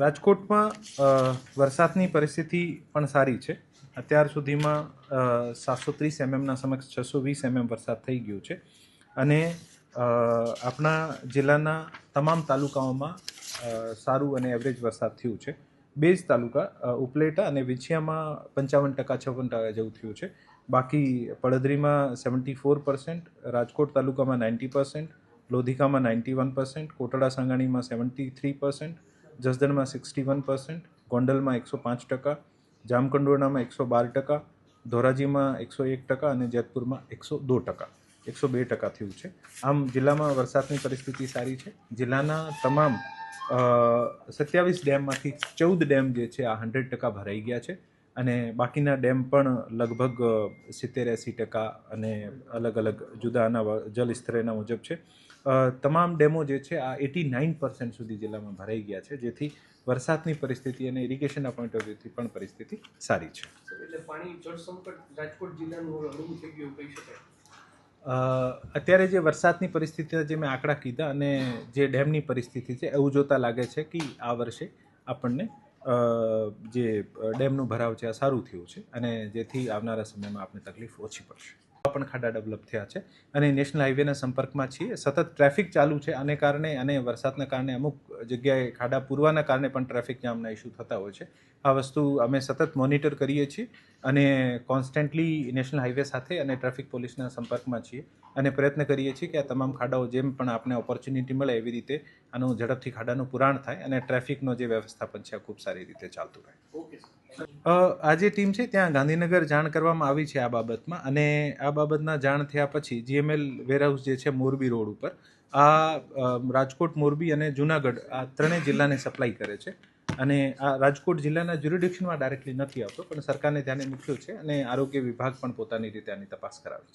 રાજકોટમાં વરસાદની પરિસ્થિતિ પણ સારી છે. અત્યાર સુધીમાં સાતસો ત્રીસ એમએમના સમક્ષ છસો વીસ એમએમ વરસાદ થઈ ગયો છે. અને આપણા જિલ્લાના તમામ તાલુકાઓમાં સારું અને એવરેજ વરસાદ થયું છે. બે જ તાલુકા ઉપલેટા અને વિછિયામાં પંચાવન ટકા, છપ્પન ટકા જેવું થયું છે. બાકી પડદરીમાં સેવન્ટી ફોર પર્સન્ટ રાજકોટ તાલુકામાં નાઇન્ટી પર્સન્ટ લોધિકામાં નાઇન્ટી વન પર્સન્ટ કોટડા, સંગાણીમાં સેવન્ટી થ્રી પર્સન્ટ જસદણમાં સિક્સટી વન પર્સન્ટ, ગોંડલમાં એકસો પાંચ ટકા, જામકંડોરણામાં એકસો બાર ટકા, ધોરાજીમાં એકસો એક ટકા અને જેતપુરમાં એકસો દો ટકા, એકસો બે ટકા થયું છે. આમ જિલ્લામાં વરસાદની પરિસ્થિતિ સારી છે. જિલ્લાના તમામ સત્યાવીસ ડેમમાંથી ચૌદ ડેમ જે છે આ હંડ્રેડ ટકા ભરાઈ ગયા છે. અને બાકીના ડેમ પણ લગભગ સિત્તેર એંસી ટકા અને અલગ અલગ જુદાના જલસ્તરેના મુજબ છે. તમામ ડેમો જે છે આ એટી નાઇન પર્સન્ટ સુધી જિલ્લામાં ભરાઈ ગયા છે જેથી વરસાદની પરિસ્થિતિ અને ઇરિગેશનના પોઈન્ટ ઓફ વ્યૂથી પણ પરિસ્થિતિ સારી છે. એટલે પાણી જળ સંકટ રાજકોટ જિલ્લાનું થઈ ગયું કહી શકાય. અત્યારે જે વરસાદની પરિસ્થિતિના જે મેં આંકડા કીધા અને જે ડેમની પરિસ્થિતિ છે એવું જોતાં લાગે છે કે આ વર્ષે આપણને જે ડેમનું ભરાવ છે, આ સારું થયું છે અને જેથી આવનારા સમયમાં આપણે તકલીફ ઓછી પડશે. પણ ખાડા ડેવલપ થયા છે. અને નેશનલ હાઈવેના સંપર્કમાં છીએ. સતત ટ્રાફિક ચાલુ છે. આને કારણે અને વરસાદના કારણે અમુક જગ્યાએ ખાડા પૂરવાના કારણે પણ ટ્રાફિક જામના ઇસ્યુ થતા હોય છે. આ વસ્તુ અમે સતત મોનિટર કરીએ છીએ અને કોન્સ્ટન્ટલી નેશનલ હાઈવે સાથે અને ટ્રાફિક પોલીસના સંપર્કમાં છીએ. અને પ્રયત્ન કરીએ છીએ કે આ તમામ ખાડાઓ જેમ પણ આપણે ઓપોર્ચ્યુનિટી મળે એવી રીતે આનું ઝડપથી ખાડાનું પુરાણ થાય અને ટ્રાફિકનો જે વ્યવસ્થાપન છે ખૂબ સારી રીતે ચાલતું રહે. ઓકે આ જે ટીમ છે ત્યાં ગાંધીનગર જાણ કરવામાં આવી છે આ બાબતમાં અને આ બાબતના જાણ થયા પછી જીએમએલ વેરહાઉસ જે છે મોરબી રોડ ઉપર, આ રાજકોટ, મોરબી અને જુનાગઢ આ ત્રણેય જિલ્લાને સપ્લાય કરે છે અને આ રાજકોટ જિલ્લાના જ્યુરિડિક્શનમાં ડાયરેક્ટલી નથી આવતો પણ સરકારને ધ્યાને મૂક્યો છે અને આરોગ્ય વિભાગ પણ પોતાની રીતે આની તપાસ કરાવે છે.